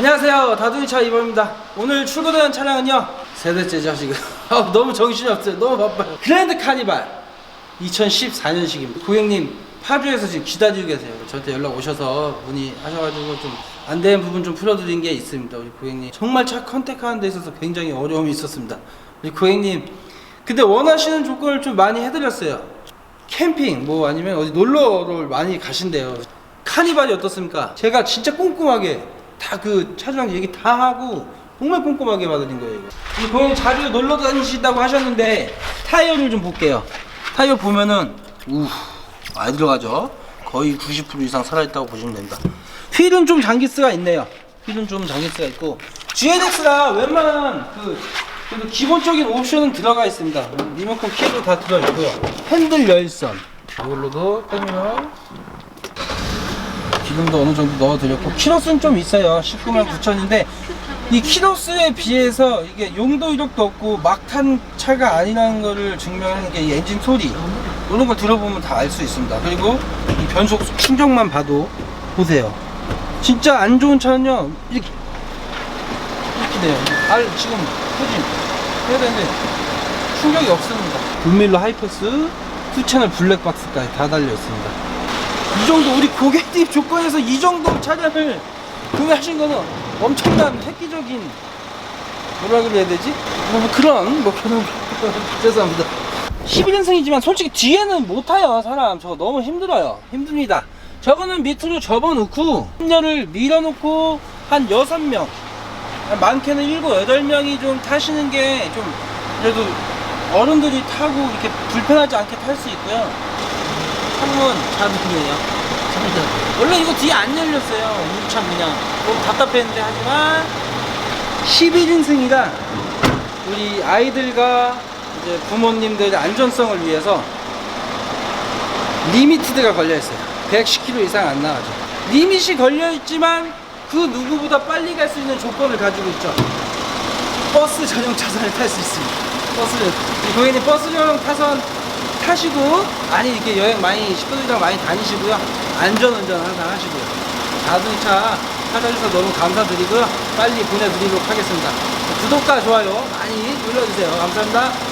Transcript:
안녕하세요. 다둥이차 이범입니다. 오늘 출고된 차량은요. 세대째죠 지금. 아, 너무 정신이 없어요. 너무 바빠요. 그랜드 카니발 2014년식입니다. 고객님 파주에서 지금 기다리고 계세요. 저한테 연락 오셔서 문의하셔가지고 좀 안 되는 부분 좀 풀어드린 게 있습니다. 우리 고객님 정말 차 컨택하는 데 있어서 굉장히 어려움이 있었습니다. 우리 고객님 근데 원하시는 조건을 좀 많이 해드렸어요. 캠핑 뭐 아니면 어디 놀러를 많이 가신대요. 카니발이 어떻습니까? 제가 진짜 꼼꼼하게 다 그 차주랑 얘기 다 하고 정말 꼼꼼하게 받아들인 거예요. 이거. 이 고객님 자주 놀러 다니신다고 하셨는데 타이어를 좀 볼게요. 타이어 보면은 우 많이 들어가죠. 거의 90% 이상 살아있다고 보시면 됩니다. 휠은 좀 장기스가 있네요. 휠은 좀 장기스가 있고 GNX가 웬만한 그 그래도 기본적인 옵션은 들어가 있습니다. 리모컨 키도 다 들어있고요. 핸들 열선 이걸로도 빼면 기름도 어느 정도 넣어드렸고 키로수는 좀 있어요. 19만 9천인데 이 키로수에 비해서 이게 용도 이력도 없고 막탄 차가 아니라는 거를 증명하는 게 이 엔진 소리 이런 걸 들어보면 다 알 수 있습니다. 그리고 이 변속 충격만 봐도 보세요. 진짜 안 좋은 차는요 이렇게 이렇게 돼요. 알 지금 터짐 해야 되는데 충격이 없습니다. 불밀로 하이패스 투채널 블랙박스까지 다 달려 있습니다 이 정도 우리 고객님 조건에서 이 정도 차량을 구매하신 거는 엄청난 획기적인 뭐라 그래야 되지? 뭐, 뭐 그런 뭐 그런 죄송합니다. 11인승이지만 솔직히 뒤에는 못 타요 사람. 저거 너무 힘들어요. 힘듭니다. 저거는 밑으로 접어놓고 를 밀어놓고 한 6명 많게는 7, 8명이 좀 타시는 게 좀 그래도 어른들이 타고 이렇게 불편하지 않게 탈 수 있고요 창문 자동이에요. 자동. 원래 이거 뒤에 안 열렸어요. 참 그냥 좀 답답했는데 하지만 11인승이라 우리 아이들과 이제 부모님들의 안전성을 위해서 리미티드가 걸려 있어요. 110km 이상 안 나가죠. 리밋이 걸려 있지만 그 누구보다 빨리 갈 수 있는 조건을 가지고 있죠. 버스 전용 차선을 탈 수 있습니다. 버스를 이 고객님 버스 전용 차선 타시고 많이 이렇게 여행 많이 식구들이랑 많이 다니시고요. 안전 운전 항상 하시고요. 자동차 찾아주셔서 너무 감사드리고요. 빨리 보내드리도록 하겠습니다. 구독과 좋아요 많이 눌러주세요. 감사합니다.